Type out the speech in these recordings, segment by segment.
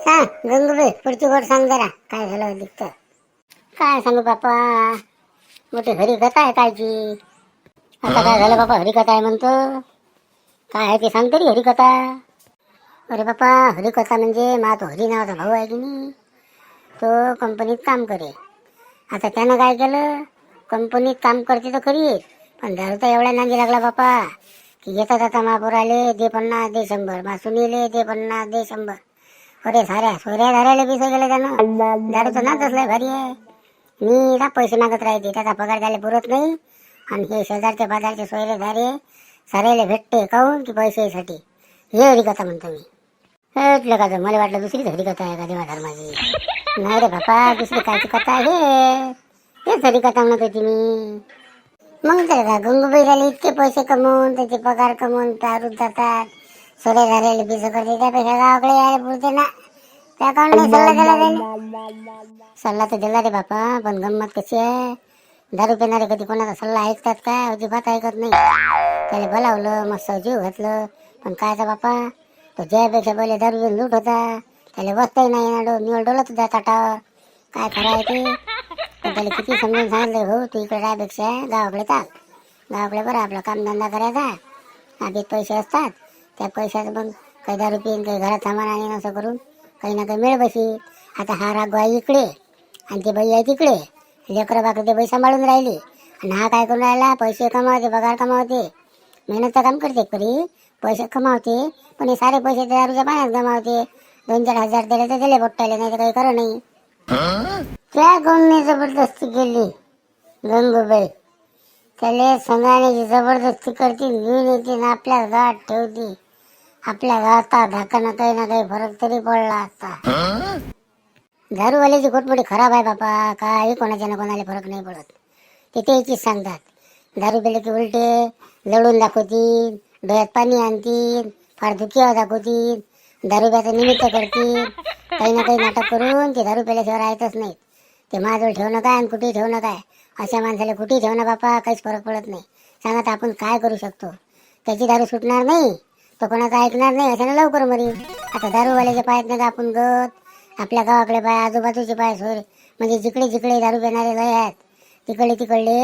सांग गंगूबाई पुढची गोड सांग जरा. काय झालं दिसत? काय सांगू बापा मोठी हरिकथा आहे कायची आता काय झालं बापा हरिकथा आहे म्हणतो. काय आहे ते सांगते रे हरिकथा. अरे बापा हरिकथा म्हणजे मा तो हरी नावाचा भाऊ आहे की नाही? तो कंपनीत काम करे. आता त्यानं काय केलं? कंपनीत काम करते तर खरी पण दारू तर एवढ्या नांदी लागला बापा की येतात आता महापूर आले दे पन्नास दे शंभर. मासुनीले दे पन्नास दे शंभर. अरे साऱ्या सोऱ्या झाऱ्याला पिसे गेले त्यानं दारूचं नाच असलंय भारी आहे. मी ना पैसे मागत राहते त्याचा पगार झाले पुरत नाही. आणि हे शेजारचे बाजारचे सोयरे धारे साऱ्याला भेटते काहून की पैशासाठी हे हरिकथा म्हणतो मी. हेटलं का मला वाटलं दुसरीच हरिकथा आहे का देवा धर्माची? नाही रे बापा दुसरी कायची कथा आहे. तेच हरिकथा म्हणत होती मी. मग तर का गंगूबाई झाले इतके पैसे कमवून त्याचे पगार कमवून तारून जातात सोरे झालेले पिसं करते त्यापेक्षा गावाकडे यायला पुरते ना. त्या नाही सल्ला दिला त्याने. सल्ला तर दिला रे बापा पण गंमत कशी आहे? दारू पिणारे कधी कोणाचा सल्ला ऐकतात काय अजिबात ऐकत नाही. त्याला बोलावलं मस्त जीव घातलं. पण काय तर बापा? तो ज्यापेक्षा पहिले दारू घेऊन लूट होता. त्याला बसताही नाही ना डो निवड डोलत होता ताटावर. काय खरं आहे ते? पण त्याला किती समजून सांगितलं हो तू इकडे राहायपेक्षा गावाकडे चाल. गावाकडे बरं आपला कामधंदा करायचा. आधीच पैसे असतात. त्या पैशाचं मग काही दारू पिऊन काही घरात सामान आणि असं करून काही ना काही मिळ बशी आता हा राग आहे इकडे आणि ते बाई आहे तिकडे. लेकरं बाकी ते बाई सांभाळून राहिली. आणि हा काय करून राहिला? पैसे कमावते पगार कमावते. मेहनतचं काम करते खरी. पैसे कमावते पण हे सारे पैसे ते दारूच्या पाण्यात कमावते दोन चार हजार दिले तर दिले बोट्टाले नाही तर काही खरं नाही. त्या कोणने जबरदस्ती केली. गंगूबाई त्याला संघाण्याची जबरदस्ती करते घेऊन येते आपल्या गाठ ठेवते. आपल्या गावात धाकानं काही ना काही फरक तरी पडला असता. दारूवाल्याची खोटपटी खराब आहे बापा. काही कोणाच्या ना कोणाला फरक नाही पडत. ते त्याचीच सांगतात. दारू पिले की उलटे लढून दाखवतील डोळ्यात पाणी आणतील फार दुखीवर दाखवतील दारूब्याचं निमित्त करतील. काही ना काही नाटक करून ते दारू प्याल्याशिवाय राहतच नाहीत. ते माझ्याजवळ ठेवणं काय आणि कुठेही ठेवणं काय? अशा माणसाला कुठेही ठेवणं बापा काहीच फरक पडत नाही. सांगा आपण काय करू शकतो? त्याची दारू सुटणार नाही. तो कोणाचं ऐकणार नाही अशाने लवकर मरील आता दारूवाल्याचे पायात नाही का आपण गत. आपल्या गावाकडे पाय आजूबाजूचे पाय सोय. म्हणजे जिकडे जिकडे दारू पिणारे लय आहेत. तिकडे तिकडले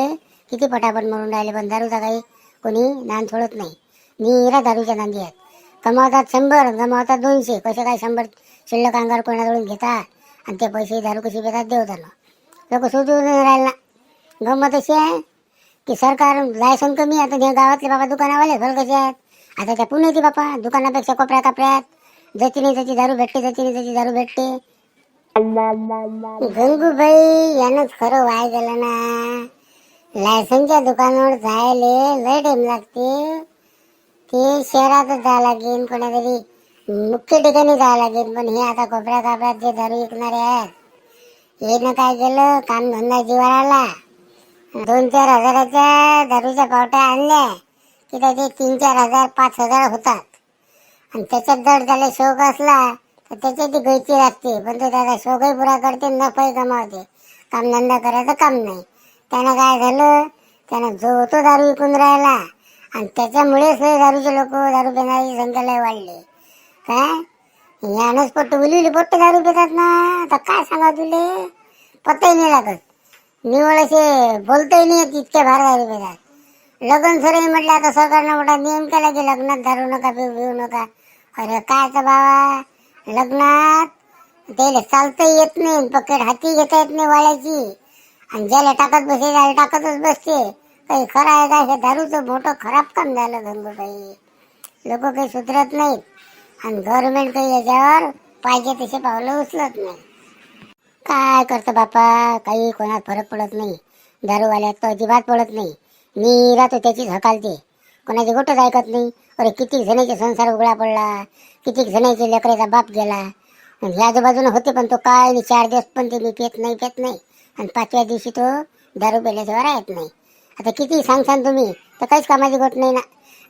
किती पटापट मरून राहिले पण दारूचा काही कोणी नान सोडत नाही. निरा दारूच्या नांदी आहेत. कमावतात शंभर गमावतात दोनशे. कसे काय शंभर शिल्लक अंगावर कोणाजवळून घेतात? आणि ते पैसे दारू कशी घेतात देवताना? लोक सुधरून नाही राहिला. गंमत अशी आहे की सरकार लायसन कमी आता ते गावातले बाबा दुकानावाले घर कसे आहेत? आता त्या पुणे येते बापा दुकानापेक्षा कोपऱ्या कापऱ्यात जती नाही त्याची दारू भेटते जती नाही त्याची दारू भेटते. गंगूबाई यानंच खरं वाय गेलं ना. लायसनच्या दुकानावर जायले लय टाइम लागते. ते शहरातच जावं लागेल कोणातरी मुख्य ठिकाणी जावं लागेल पण हे आता कोपऱ्या कापऱ्यात जे दारू विकणारे आहेत येणं काय केलं काम धंदा जीवावर दोन चार हजाराच्या दारूच्या पावट्या आणल्या. की त्याचे तीन चार हजार पाच हजार होतात. आणि त्याच्यात जर त्याला शौक असला तर त्याची ती गळती लागते पण तो त्याचा शोकही पुरा करते नफाही कमावते. कामधंदा करायचं काम नाही. त्यानं काय झालं? त्यानं जो होतो दारू विकून राहिला. आणि त्याच्यामुळेच हे दारूचे लोक दारू पिणारी संख्या लय वाढली. काय? यानंच पोट्ट उलिली पोट्ट दारू पितात ना. आता काय सांगा तुले? पत्ताही नाही लागत. निवळ असे बोलताही नाही तितके इतके भार दारू पितात. लग्न सराई म्हटलं आता सरकारनं मोठा नियम केला की लग्नात दारू नका पिऊ पिऊ नका. अरे काय तर बाबा लग्नात त्याला चालता येत नाही पकड हाती घेता येत नाही वाळ्याची. आणि ज्याला टाकत बसे त्याला टाकतच बसते. काही खरं आहे का? हे दारूचं मोठं खराब काम झालं गंगूबाई. लोक काही सुधरत नाहीत. आणि गव्हर्नमेंट काही याच्यावर पाहिजे तसे पावलं उचलत नाही. काय करतं बापा? काही कोणात फरक पडत नाही. दारूवाल्यात तर अजिबात पडत नाही. नीरा तो त्याचीच हकालते कोणाची गोटच ऐकत नाही. अरे किती जणांचे संसार उघडा पडला. किती जणांचे लेकराचा बाप गेला. आणि ह्या आजूबाजूला होते पण तो काय नाही चार दिवस पण ते मी पेत नाही पेत नाही. आणि पाचव्या दिवशी तो दारू पेल्याशिवाय राहत नाही. आता किती सांगसान तुम्ही. तर काहीच कामाची गोट नाही ना.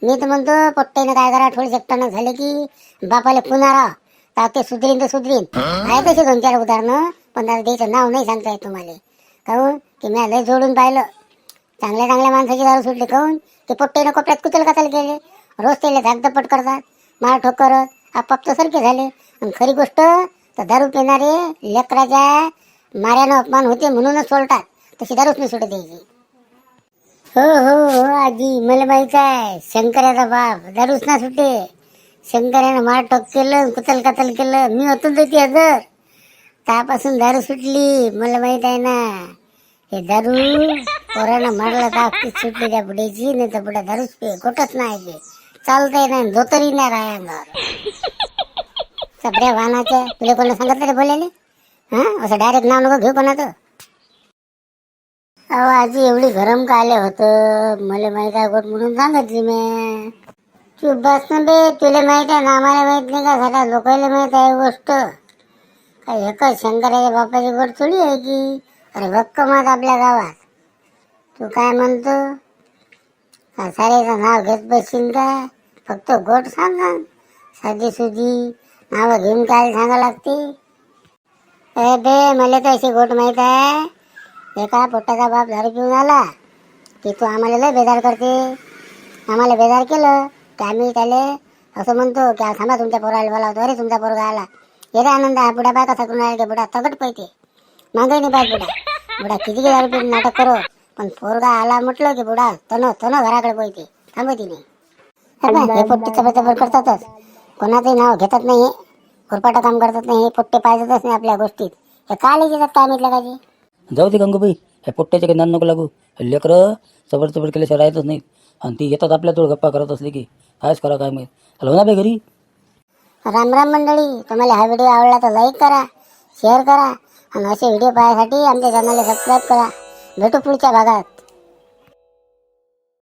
मी तर म्हणतो पोट्टेनं काय करा थोडी एकटानं झाले की बापाला पुन्हा राहा. तर ते सुधरीन तर सुधरीन. आहे तसे दोन चार उदाहरणं पण आता त्याचं नाव नाही सांगता येत तुम्हाला. काहून? की मी लय जोडून पाहिलं. चांगल्या चांगल्या माणसाची दारू सुटली काऊन ते पोट्टेनं कोपऱ्यात कुचल कसायला केले. रोज त्याला धाकधपट करतात. मार ठोक करत. आपाप तर सारखे झाले. आणि खरी गोष्ट तर दारू पिणारे लेकराच्या माऱ्यानं अपमान होते म्हणूनच सोडतात. तशी दारूच नाही सोडत द्यायची हो हो हो आजी मला माहीत आहे. शंकराचा बाप. दारूच ना सुटे. शंकरानं मार ठोक केलं कुतल कतल केलं. मी होतो ती हजर त्यापासून दारू सुटली मला माहीत आहे ना. हे दारू पोरानं मारलं तर अगदीच सुटली त्या बुड्याची नाही तर बुड्या दारूच पे कुठंच नाही ते चालतंय नाही धोतरी नाही राहा अंगावर सगळ्या वाहनाच्या तुला कोणी सांगितलं रे बोलायले हा असं डायरेक्ट नाव नको घेऊ कोणाचं अहो आजी एवढी गरम का आले होतं मला माहीत आहे गोट म्हणून सांगितली मी चुप बस ना बे तुला माहीत आहे ना आम्हाला माहीत नाही का सगळ्या लोकांना माहीत आहे गोष्ट काय हे एकच शंकराच्या बापाची गोट थोडी आहे की अरे भक्कमात आपल्या गावात. तू काय म्हणतो? का सारेचं नाव घेत बसशील का? फक्त गोट सांगा साधी सुधी नावं घेऊन काय सांगा लागते? अरे बे मला तर अशी गोट माहीत आहे? एका पोटाचा बाप दारू पिऊन आला की तू आम्हाला लय बेजार करते. आम्हाला बेजार केलं की आम्ही त्याले असं म्हणतो की थांबा तुमच्या पोराला बोलावतो. अरे तुमचा पोरगा आला. येते आनंद हा बुडा बाय कसा करून आला की बुडा तगट पैते मागाई नाही बाय बुडा बुडा किती की दारू पिऊन नाटक करो. पण पोरगा आला म्हटलं की बुडा तन तन घराकडे पैते थांबती नाही. हे पोट्टे चबर करतातच. कोणाचंही नाव घेतात नाही खुरपाटा काम करतात नाही हे. पोट्टे पाहिजेतच नाही आपल्या गोष्टीत. हे काय येतात काय माहितलं का ते? जाऊ दे गंगूबाई हे पोट्ट्याचे काही नको लागू. हे लेकरं चबड चबड केल्याशिवाय राहतच नाहीत आणि ती येतात आपल्याजवळ गप्पा करत असली की. कायच करा काय माहीत. हलव ना बे घरी. राम राम मंडळी तुम्हाला हा व्हिडिओ आवडला तर लाईक करा शेअर करा. आणि असे व्हिडिओ पाहण्यासाठी आमच्या चॅनलला सबस्क्राईब करा. भेटू पुढच्या भागात.